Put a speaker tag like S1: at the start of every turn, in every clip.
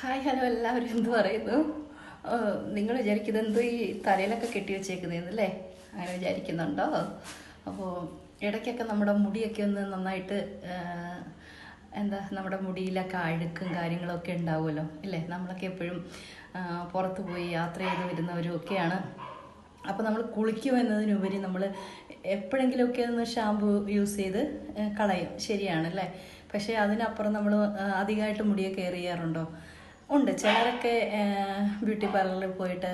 S1: Hi hello എല്ലാവരും. എന്ത് പറയുന്നു? നിങ്ങൾ വിചാരിക്കുന്നത് എന്തോ ഈ തലയിലൊക്കെ കെട്ടി വെച്ചേക്കുന്നതെന്നല്ലേ അങ്ങനെ വിചാരിക്കുന്നുണ്ടോ? അപ്പോൾ ഇടയ്ക്കൊക്കെ നമ്മുടെ മുടിയൊക്കെ ഒന്ന് നന്നായിട്ട് എന്താ നമ്മുടെ മുടിയിലൊക്കെ അഴുക്കും കാര്യങ്ങളൊക്കെ ഉണ്ടാവുമല്ലോ അല്ലേ? നമ്മളൊക്കെ എപ്പോഴും പുറത്ത് പോയി യാത്ര ചെയ്ത് വരുന്നവരും ഒക്കെയാണ് അപ്പോൾ നമ്മൾ കുളിക്കും എന്നതിനുപരി നമ്മൾ എപ്പോഴെങ്കിലുമൊക്കെ ഒന്ന് ഷാമ്പു യൂസ് ചെയ്ത് കളയും. ശരിയാണല്ലേ പക്ഷേ അതിനപ്പുറം നമ്മൾ അധികമായിട്ട് മുടിയൊക്കെ കെയർ ഉണ്ട്. ചിലരൊക്കെ ബ്യൂട്ടി പാർലറിൽ പോയിട്ട്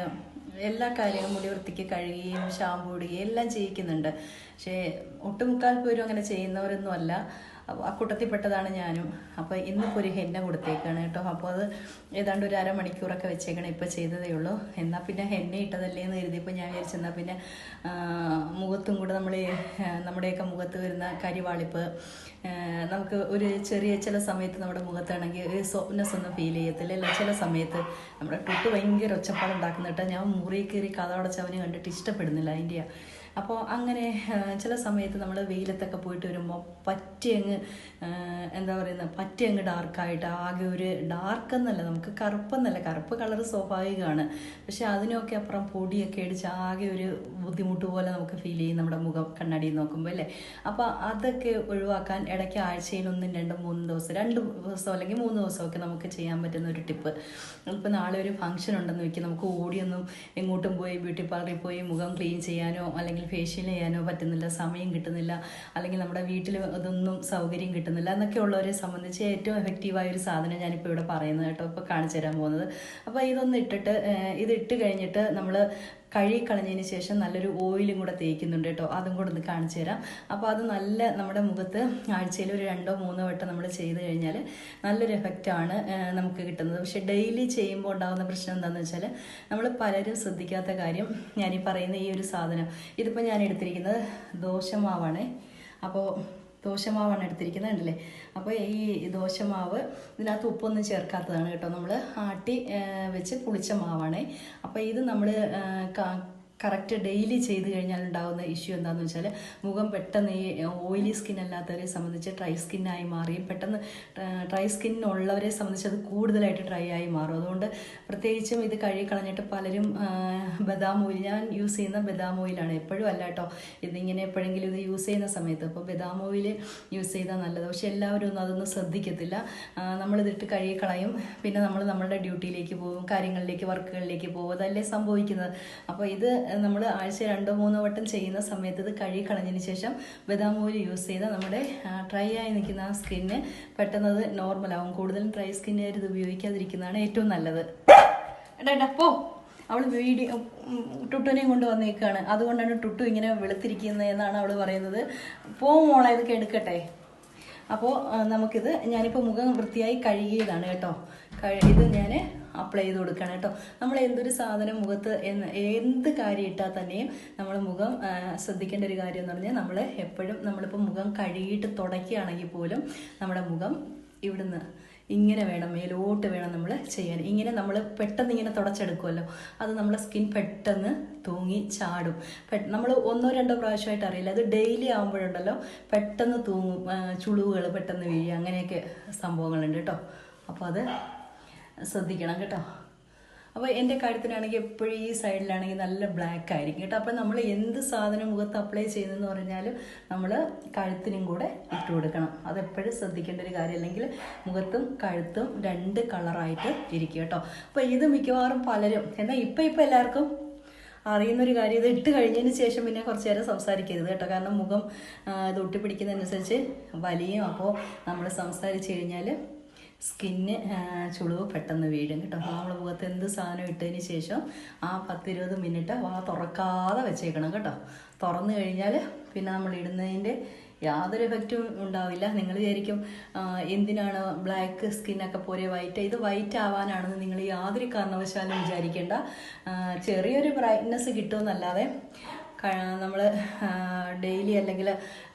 S1: എല്ലാ കാര്യങ്ങളും മുടി വൃത്തിക്ക് കഴുകുകയും ഷാമ്പു ഇടുകയും എല്ലാം ചെയ്യിക്കുന്നുണ്ട്. പക്ഷേ ഒട്ടുമുക്കാൽ പേരും അങ്ങനെ ചെയ്യുന്നവരൊന്നും അല്ല. അപ്പോൾ ആ കൂട്ടത്തിൽപ്പെട്ടതാണ് ഞാനും. അപ്പോൾ ഇന്നിപ്പോൾ ഒരു ഹെന്ന കൊടുത്തേക്കാണ് കേട്ടോ. അപ്പോൾ അത് ഏതാണ്ട് ഒരു അരമണിക്കൂറൊക്കെ വെച്ചേക്കണം ഇപ്പോൾ ചെയ്തതേ ഉള്ളൂ. എന്നാൽ പിന്നെ ഹെന്ന ഇട്ടതല്ലേ എന്ന് കരുതിയപ്പോൾ ഞാൻ വിചാരിച്ചെന്നാൽ പിന്നെ മുഖത്തും കൂടെ നമ്മൾ നമ്മുടെയൊക്കെ മുഖത്ത് വരുന്ന കരിവാളിപ്പ് നമുക്ക് ഒരു ചെറിയ ചില സമയത്ത് നമ്മുടെ മുഖത്താണെങ്കിൽ ഒരു സോഫ്റ്റ്നെസ് ഒന്നും ഫീൽ ചെയ്യത്തില്ല ചില സമയത്ത് നമ്മുടെ ടുട്ട് ഭയങ്കര ഒച്ചപ്പാടുണ്ടാക്കുന്നിട്ട് ഞാൻ മുറി കയറി കഥ അടച്ചവന് കണ്ടിട്ട് ഇഷ്ടപ്പെടുന്നില്ല അതിന്റെ അപ്പോൾ അങ്ങനെ ചില സമയത്ത് നമ്മൾ വെയിലത്തൊക്കെ പോയിട്ട് വരുമ്പോൾ പറ്റിയങ്ങ് എന്താ പറയുന്നത് പറ്റിയങ്ങ് ഡാർക്കായിട്ട് ആകെ ഒരു ഡാർക്ക് എന്നല്ല നമുക്ക് കറുപ്പെന്നല്ല കറുപ്പ് കളർ സ്വാഭാവികമാണ്. പക്ഷെ അതിനൊക്കെ അപ്പുറം പൊടിയൊക്കെ അടിച്ച് ആകെ ഒരു ബുദ്ധിമുട്ട് പോലെ നമുക്ക് ഫീൽ ചെയ്യും നമ്മുടെ മുഖം കണ്ണാടിയിൽ നോക്കുമ്പോൾ അല്ലേ? അപ്പോൾ അതൊക്കെ ഒഴിവാക്കാൻ ഇടയ്ക്ക് ആഴ്ചയിൽ ഒന്നും രണ്ടും മൂന്ന് ദിവസം രണ്ട് ദിവസം അല്ലെങ്കിൽ മൂന്ന് ദിവസമൊക്കെ നമുക്ക് ചെയ്യാൻ പറ്റുന്ന ഒരു ടിപ്പ് ഇപ്പോൾ നാളെ ഒരു ഫംഗ്ഷൻ ഉണ്ടെന്ന് വെച്ചാൽ നമുക്ക് ഓടിയൊന്നും എങ്ങോട്ടും പോയി ബ്യൂട്ടി പാർലറിൽ പോയി മുഖം ക്ലീൻ ചെയ്യാനോ അല്ലെങ്കിൽ ഫേഷ്യൽ ചെയ്യാനോ പറ്റുന്നില്ല സമയം കിട്ടുന്നില്ല അല്ലെങ്കിൽ നമ്മുടെ വീട്ടിൽ അതൊന്നും സൗകര്യം കിട്ടുന്നില്ല എന്നൊക്കെ ഉള്ളവരെ സംബന്ധിച്ച് ഏറ്റവും എഫക്റ്റീവായ ഒരു സാധനം ഞാനിപ്പോൾ ഇവിടെ പറയുന്നത് കേട്ടോ. ഇപ്പോൾ കാണിച്ചു തരാൻ പോകുന്നത്. അപ്പോൾ ഇതൊന്ന് ഇട്ടിട്ട് ഇത് കഴിഞ്ഞിട്ട് നമ്മൾ കഴുകി കളഞ്ഞതിന് ശേഷം നല്ലൊരു ഓയിലും കൂടെ തേക്കുന്നുണ്ട് കേട്ടോ. അതും കൂടെ ഒന്ന് കാണിച്ചു തരാം. അപ്പോൾ അത് നല്ല നമ്മുടെ മുഖത്ത് ആഴ്ചയിൽ ഒരു രണ്ടോ മൂന്നോ വട്ടം നമ്മൾ ചെയ്ത് കഴിഞ്ഞാൽ നല്ലൊരു എഫക്റ്റാണ് നമുക്ക് കിട്ടുന്നത്. പക്ഷേ ഡെയിലി ചെയ്യുമ്പോൾ ഉണ്ടാകുന്ന പ്രശ്നം എന്താണെന്ന് വെച്ചാൽ നമ്മൾ പലരും ശ്രദ്ധിക്കാത്ത കാര്യം ഈ പറയുന്ന ഈ ഒരു സാധനം. ഇതിപ്പോൾ ഞാൻ എടുത്തിരിക്കുന്നത് ദോശമാവാണേ. അപ്പോൾ ദോശമാവാണ് എടുത്തിരിക്കുന്നത് കണ്ടില്ലേ? അപ്പോൾ ഈ ദോശമാവ് ഇതിനകത്ത് ഉപ്പൊന്നും ചേർക്കാത്തതാണ് കേട്ടോ. നമ്മൾ ആട്ടി വെച്ച് പുളിച്ച മാവാണ്. അപ്പോൾ ഇത് നമ്മൾ കറക്റ്റ് ഡെയിലി ചെയ്ത് കഴിഞ്ഞാൽ ഉണ്ടാകുന്ന ഇഷ്യൂ എന്താണെന്ന് വെച്ചാൽ മുഖം പെട്ടെന്ന് ഈ ഓയിലി സ്കിൻ അല്ലാത്തവരെ സംബന്ധിച്ച് ഡ്രൈ സ്കിന്നായി മാറിയും പെട്ടെന്ന് ഡ്രൈ സ്കിന്നുള്ളവരെ സംബന്ധിച്ച് അത് കൂടുതലായിട്ട് ഡ്രൈ ആയി മാറും. അതുകൊണ്ട് പ്രത്യേകിച്ചും ഇത് കഴുകി കളഞ്ഞിട്ട് പലരും ബദാം ഓയിൽ ഞാൻ യൂസ് ചെയ്യുന്ന ബദാം ഓയിലാണ് എപ്പോഴും അല്ല കേട്ടോ ഇതിങ്ങനെ എപ്പോഴെങ്കിലും ഇത് യൂസ് ചെയ്യുന്ന സമയത്ത് അപ്പോൾ ബദാം ഓയിൽ യൂസ് ചെയ്താൽ നല്ലത്. പക്ഷെ എല്ലാവരും ഒന്നും അതൊന്നും ശ്രദ്ധിക്കത്തില്ല. നമ്മളിതിട്ട് കഴുകി കളയും. പിന്നെ നമ്മൾ നമ്മളുടെ ഡ്യൂട്ടിയിലേക്ക് പോകും കാര്യങ്ങളിലേക്ക് വർക്കുകളിലേക്ക് പോകും. അതല്ലേ സംഭവിക്കുന്നത്. അപ്പോൾ ഇത് നമ്മൾ ആഴ്ച രണ്ടോ മൂന്നോ വട്ടം ചെയ്യുന്ന സമയത്ത് ഇത് കഴുകി കളഞ്ഞതിന് ശേഷം ബദാം ഓയിൽ യൂസ് ചെയ്താൽ നമ്മുടെ ഡ്രൈ ആയി നിൽക്കുന്ന ആ സ്കിന്ന് പെട്ടെന്ന് അത് നോർമലാവും കൂടുതലും ഡ്രൈ സ്കിന്നുകാർ ഇത് ഉപയോഗിക്കാതിരിക്കുന്നതാണ് ഏറ്റവും നല്ലത്. എടാ പോ. അവൾ വീഡിയോ ടുട്ടുവിനെയും കൊണ്ട് വന്നേക്കാണ്. അതുകൊണ്ടാണ് ടുട്ടു ഇങ്ങനെ വെളുത്തിരിക്കുന്നത് എന്നാണ് അവൾ പറയുന്നത്. പോ മോളെ ഇതൊക്കെ എടുക്കട്ടെ. അപ്പോൾ നമുക്കിത് ഞാനിപ്പോൾ മുഖം വൃത്തിയായി കഴുകിയതാണ് കേട്ടോ. ഇത് ഞാൻ അപ്ലൈ ചെയ്ത് കൊടുക്കണം കേട്ടോ. നമ്മൾ എന്തൊരു സാധനം മുഖത്ത് എന്ത് കാര്യം ഇട്ടാൽ തന്നെയും നമ്മൾ മുഖം ശ്രദ്ധിക്കേണ്ട ഒരു കാര്യം എന്ന് പറഞ്ഞാൽ നമ്മൾ എപ്പോഴും നമ്മളിപ്പോൾ മുഖം കഴുകിയിട്ട് തുടയ്ക്കുകയാണെങ്കിൽ പോലും നമ്മുടെ മുഖം ഇവിടുന്ന് ഇങ്ങനെ വേണം മേലോട്ട് വേണം നമ്മൾ ചെയ്യാൻ. ഇങ്ങനെ നമ്മൾ പെട്ടെന്ന് ഇങ്ങനെ തുടച്ചെടുക്കുമല്ലോ അത് നമ്മളെ സ്കിൻ പെട്ടെന്ന് തൂങ്ങി ചാടും. നമ്മൾ ഒന്നോ രണ്ടോ പ്രാവശ്യമായിട്ട് അറിയില്ല. അത് ഡെയിലി ആകുമ്പോഴുണ്ടല്ലോ പെട്ടെന്ന് തൂങ്ങും. ചുളിവുകൾ പെട്ടെന്ന് വീഴുക. അങ്ങനെയൊക്കെ സംഭവങ്ങളുണ്ട് കേട്ടോ. അപ്പോൾ അത് ശ്രദ്ധിക്കണം കേട്ടോ. അപ്പോൾ എന്റെ കഴുത്തിനാണെങ്കിൽ എപ്പോഴും ഈ സൈഡിലാണെങ്കിൽ നല്ല ബ്ലാക്ക് ആയിരിക്കും കേട്ടോ. അപ്പോൾ നമ്മൾ എന്ത് സാധനം മുഖത്ത് അപ്ലൈ ചെയ്യുന്നതെന്ന് പറഞ്ഞാൽ നമ്മൾ കഴുത്തിനും കൂടെ ഇട്ട് കൊടുക്കണം. അതെപ്പോഴും ശ്രദ്ധിക്കേണ്ട ഒരു കാര്യം. അല്ലെങ്കിൽ മുഖത്തും കഴുത്തും രണ്ട് കളറായിട്ട് ഇരിക്കും കേട്ടോ. അപ്പോൾ ഇത് മിക്കവാറും പലരും എന്നാൽ ഇപ്പം ഇപ്പം എല്ലാവർക്കും അറിയുന്നൊരു കാര്യം ഇത് ഇട്ട് കഴിഞ്ഞതിന് ശേഷം പിന്നെ കുറച്ച് നേരം സംസാരിക്കരുത് കേട്ടോ. കാരണം മുഖം ഇത് ഒട്ടിപ്പിടിക്കുന്നതനുസരിച്ച് വലിയും അപ്പോൾ നമ്മൾ സംസാരിച്ച് കഴിഞ്ഞാൽ സ്കിന്ന് ചുളിവ് പെട്ടെന്ന് വീഴും കേട്ടോ. നമ്മൾ മുഖത്ത് എന്ത് സാധനം ഇട്ടതിന് ശേഷം ആ പത്തിരുപത് മിനിറ്റ് വാ തുറക്കാതെ വെച്ചേക്കണം കേട്ടോ. തുറന്നു കഴിഞ്ഞാൽ പിന്നെ നമ്മൾ ഇടുന്നതിന്റെ യാതൊരു എഫക്റ്റും ഉണ്ടാവില്ല. നിങ്ങൾ വിചാരിക്കും എന്തിനാണ് ബ്ലാക്ക് സ്കിന്നൊക്കെ പോലെ വൈറ്റ് ഇത് വൈറ്റ് ആവാനാണെന്ന് നിങ്ങൾ യാതൊരു കാരണവശാലും വിചാരിക്കേണ്ട ചെറിയൊരു ബ്രൈറ്റ്നെസ് കിട്ടുമെന്നല്ലാതെ നമ്മൾ ഡെയിലി അല്ലെങ്കിൽ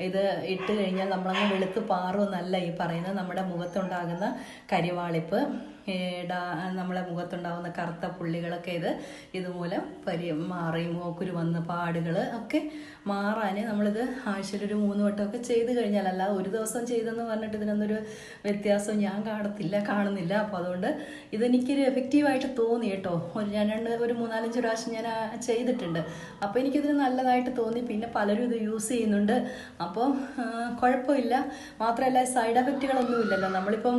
S1: ഇത് ഇട്ട് കഴിഞ്ഞാൽ നമ്മളങ്ങ് വെളുത്ത് പാറുമെന്നല്ല ഈ പറയുന്നത്. നമ്മുടെ മുഖത്തുണ്ടാകുന്ന കരിവാളിപ്പ്. നമ്മളെ മുഖത്തുണ്ടാവുന്ന കറുത്ത പുള്ളികളൊക്കെ ഇത് ഇതുമൂലം പരി മാറി മൂക്കുരു വന്ന പാടുകൾ ഒക്കെ മാറാൻ നമ്മളിത് ആഴ്ചയിൽ ഒരു മൂന്ന് വട്ടമൊക്കെ ചെയ്ത് കഴിഞ്ഞാൽ അല്ല ഒരു ദിവസം ചെയ്തെന്ന് പറഞ്ഞിട്ട് ഇതിനൊന്നൊരു വ്യത്യാസം ഞാൻ കാണത്തില്ല കാണുന്നില്ല. അപ്പോൾ അതുകൊണ്ട് ഇതെനിക്കൊരു എഫക്റ്റീവായിട്ട് തോന്നി കേട്ടോ. ഒരു ഞാൻ രണ്ട് ഒരു മൂന്നാലഞ്ച് പ്രാവശ്യം ഞാൻ ചെയ്തിട്ടുണ്ട്. അപ്പോൾ എനിക്കിതിന് നല്ലതായിട്ട് തോന്നി. പിന്നെ പലരും ഇത് യൂസ് ചെയ്യുന്നുണ്ട്. അപ്പോൾ കുഴപ്പമില്ല. മാത്രമല്ല സൈഡ് എഫക്റ്റുകളൊന്നും ഇല്ലല്ലോ നമ്മളിപ്പം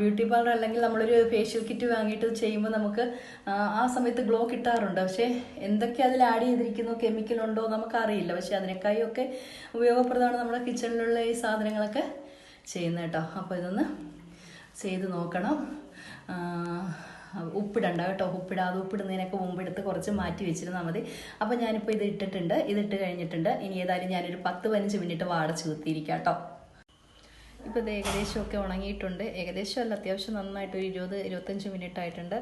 S1: ബ്യൂട്ടി പാർലർ അല്ലെങ്കിൽ നമ്മളൊരു ഫേഷ്യൽ കിറ്റ് വാങ്ങിയിട്ട് ചെയ്യുമ്പോൾ നമുക്ക് ആ, സമയത്ത് ഗ്ലോ കിട്ടാറുണ്ട്. പക്ഷേ എന്തൊക്കെ അതിൽ ആഡ് ചെയ്തിരിക്കുന്നു കെമിക്കൽ ഉണ്ടോ നമുക്കറിയില്ല. പക്ഷേ അതിനേക്കായി ഒക്കെ ഉപയോഗപ്രദമാണ് നമ്മുടെ കിച്ചണിലുള്ള ഈ സാധനങ്ങളൊക്കെ ചെയ്യുന്നത് കേട്ടോ. അപ്പോൾ ഇതൊന്ന് ചെയ്ത് നോക്കണം. ഉപ്പിടണ്ട കേട്ടോ. ഉപ്പിടാതെ ഉപ്പിടുന്നതിനൊക്കെ മുമ്പ് എടുത്ത് കുറച്ച് മാറ്റി വെച്ചിരുന്നാൽ മതി. അപ്പോൾ ഞാനിപ്പോൾ ഇത് ഇട്ടിട്ടുണ്ട്. ഇതിട്ട് കഴിഞ്ഞിട്ടുണ്ട്. ഇനി ഏതായാലും ഞാനൊരു പത്ത് പതിനഞ്ച് മിനിറ്റ് വാടച്ച് കുത്തിയിരിക്കാം കേട്ടോ. ഇപ്പോൾ ഇത് ഏകദേശമൊക്കെ ഉണങ്ങിയിട്ടുണ്ട്. ഏകദേശം അല്ല അത്യാവശ്യം നന്നായിട്ട് ഒരു ഇരുപത് ഇരുപത്തഞ്ച് മിനിറ്റ് ആയിട്ടുണ്ട്.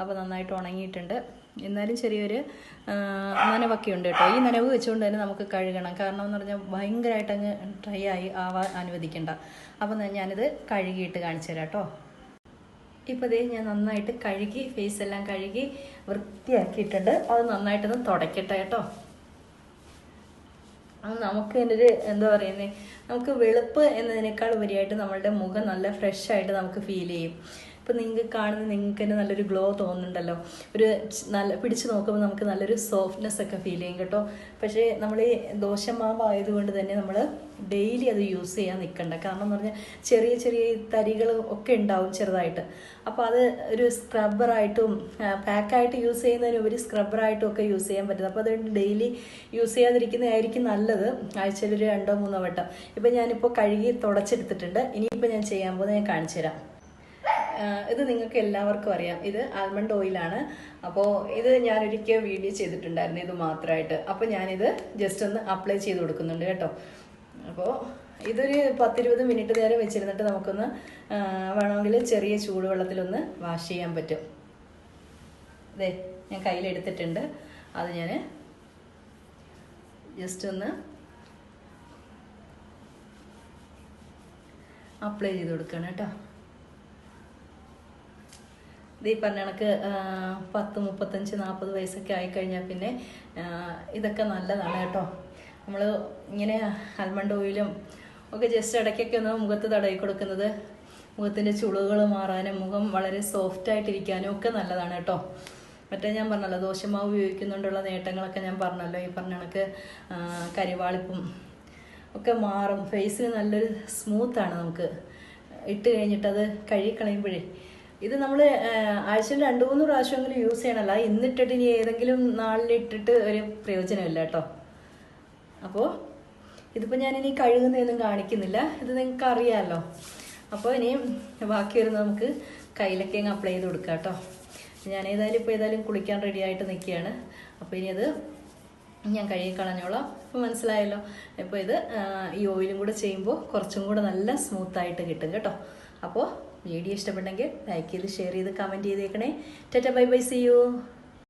S1: അപ്പോൾ നന്നായിട്ട് ഉണങ്ങിയിട്ടുണ്ട്. എന്നാലും ചെറിയൊരു നനവൊക്കെ ഉണ്ട് കേട്ടോ. ഈ നനവ് വെച്ചുകൊണ്ട് തന്നെ നമുക്ക് കഴുകണം. കാരണം എന്ന് പറഞ്ഞാൽ ഭയങ്കരമായിട്ട് അങ്ങ് ഡ്രൈ ആയി ആവാൻ അനുവദിക്കണ്ട. അപ്പോൾ ഞാനിത് കഴുകിയിട്ട് കാണിച്ചു തരാം കേട്ടോ. ഇപ്പോൾ ഇതേ ഞാൻ നന്നായിട്ട് കഴുകി ഫേസ് എല്ലാം കഴുകി വൃത്തിയാക്കിയിട്ടുണ്ട്. അത് നന്നായിട്ടൊന്ന് തുടയ്ക്കട്ടെ കേട്ടോ. നമുക്ക് ഇതിനൊരു എന്താ പറയുന്നത് നമുക്ക് വെളുപ്പ് എന്നതിനേക്കാൾ ഉപരിയായിട്ട് നമ്മളുടെ മുഖം നല്ല ഫ്രഷ് ആയിട്ട് നമുക്ക് ഫീൽ ചെയ്യും. ഇപ്പം നിങ്ങൾക്ക് കാണുന്ന നിങ്ങൾക്ക് തന്നെ നല്ലൊരു ഗ്ലോ തോന്നുന്നുണ്ടല്ലോ. ഒരു നല്ല പിടിച്ച് നോക്കുമ്പോൾ നമുക്ക് നല്ലൊരു സോഫ്റ്റ്നെസ് ഒക്കെ ഫീൽ ചെയ്യും കേട്ടോ. പക്ഷേ നമ്മൾ ഈ ദോശമാവായതുകൊണ്ട് തന്നെ നമ്മൾ ഡെയിലി അത് യൂസ് ചെയ്യാൻ നിൽക്കണ്ട കാരണം എന്ന് പറഞ്ഞാൽ ചെറിയ ചെറിയ തരികൾ ഒക്കെ ഉണ്ടാവും ചെറുതായിട്ട്. അപ്പോൾ അത് ഒരു സ്ക്രബ്ബറായിട്ടും പാക്കായിട്ട് യൂസ് ചെയ്യുന്നതിന് ഒരു സ്ക്രബ്ബറായിട്ടും ഒക്കെ യൂസ് ചെയ്യാൻ പറ്റും അപ്പോൾ അതുകൊണ്ട് ഡെയിലി യൂസ് ചെയ്യാതിരിക്കുന്നതായിരിക്കും നല്ലത്. ആഴ്ചയിൽ ഒരു രണ്ടോ മൂന്നോ വട്ടം. ഇപ്പം ഞാനിപ്പോൾ കഴുകി തുടച്ചെടുത്തിട്ടുണ്ട്. ഇനിയിപ്പോൾ ഞാൻ ചെയ്യാൻ പോകുന്നത് ഞാൻ കാണിച്ചു തരാം. ഇത് നിങ്ങൾക്ക് എല്ലാവർക്കും അറിയാം. ഇത് ആൽമണ്ട് ഓയിലാണ് അപ്പോൾ ഇത് ഞാൻ ഒരിക്കൽ വീഡിയോ ചെയ്തിട്ടുണ്ടായിരുന്നു. ഇത് മാത്രമായിട്ട്. അപ്പോൾ ഞാനിത് ജസ്റ്റ് ഒന്ന് അപ്ലൈ ചെയ്ത് കൊടുക്കുന്നുണ്ട് കേട്ടോ. അപ്പോൾ ഇതൊരു പത്തിരുപത് മിനിറ്റ് നേരം വെച്ചിരുന്നിട്ട് നമുക്കൊന്ന് വേണമെങ്കിൽ ചെറിയ ചൂടുവെള്ളത്തിലൊന്ന് വാഷ് ചെയ്യാൻ പറ്റും. അതെ ഞാൻ കയ്യിലെടുത്തിട്ടുണ്ട്. അത് ഞാൻ ജസ്റ്റ് ഒന്ന് അപ്ലൈ ചെയ്ത് കൊടുക്കണം കേട്ടോ. ഇത് ഈ പറഞ്ഞ കണക്ക് പത്ത് മുപ്പത്തഞ്ച് നാൽപ്പത് വയസ്സൊക്കെ ആയിക്കഴിഞ്ഞാൽ പിന്നെ ഇതൊക്കെ നല്ലതാണ് കേട്ടോ. നമ്മൾ ഇങ്ങനെ ആൽമണ്ട് ഓയിലും ഒക്കെ ജസ്റ്റ് ഇടയ്ക്കൊക്കെ ഒന്ന് മുഖത്ത് തടവി കൊടുക്കുന്നത് മുഖത്തിന്റെ ചുളുകൾ മാറാനും മുഖം വളരെ സോഫ്റ്റ് ആയിട്ടിരിക്കാനും ഒക്കെ നല്ലതാണ് കേട്ടോ. മറ്റേ ഞാൻ പറഞ്ഞല്ലോ ദോശമാവ് ഉപയോഗിക്കുന്നുണ്ടുള്ള നേട്ടങ്ങളൊക്കെ ഞാൻ പറഞ്ഞല്ലോ ഈ പറഞ്ഞ കണക്ക് കരിവാളിപ്പും ഒക്കെ മാറും. ഫേസിന് നല്ലൊരു സ്മൂത്താണ് നമുക്ക്. ഇട്ട് കഴിഞ്ഞിട്ട് അത് കഴുകിക്കളയുമ്പോഴേ ഇത് നമ്മൾ ആഴ്ചയിൽ രണ്ട് മൂന്ന് പ്രാവശ്യമെങ്കിലും യൂസ് ചെയ്യണമല്ല ഇന്നിട്ടിട്ട് ഇനി ഏതെങ്കിലും നാളിലിട്ടിട്ട് ഒരു പ്രയോജനമില്ല കേട്ടോ. അപ്പോൾ ഇതിപ്പോൾ ഞാനിനി കഴുകുന്നതൊന്നും കാണിക്കുന്നില്ല. ഇത് നിങ്ങൾക്ക് അറിയാമല്ലോ അപ്പോൾ ഇനിയും ബാക്കി വരുന്നത് നമുക്ക് കയ്യിലൊക്കെ അങ്ങ് അപ്ലൈ ചെയ്ത് കൊടുക്കാം കേട്ടോ. ഞാൻ ഏതായാലും ഇപ്പോൾ ഏതായാലും കുളിക്കാൻ റെഡി ആയിട്ട് നിൽക്കുകയാണ്. അപ്പോൾ ഇനി അത് ഞാൻ കഴുകി കളഞ്ഞോളാം. അപ്പോൾ മനസ്സിലായല്ലോ. ഇപ്പോൾ ഇത് ഈ ഓയിലും കൂടെ ചെയ്യുമ്പോൾ കുറച്ചും കൂടെ നല്ല സ്മൂത്തായിട്ട് കിട്ടും കേട്ടോ. അപ്പോൾ വീഡിയോ ഇഷ്ടപ്പെട്ടെങ്കിൽ ലൈക്ക് ചെയ്ത് ഷെയർ ചെയ്ത് കമന്റ് ചെയ്തേക്കണേ. ടെറ്റ ബൈ ബൈ സി യു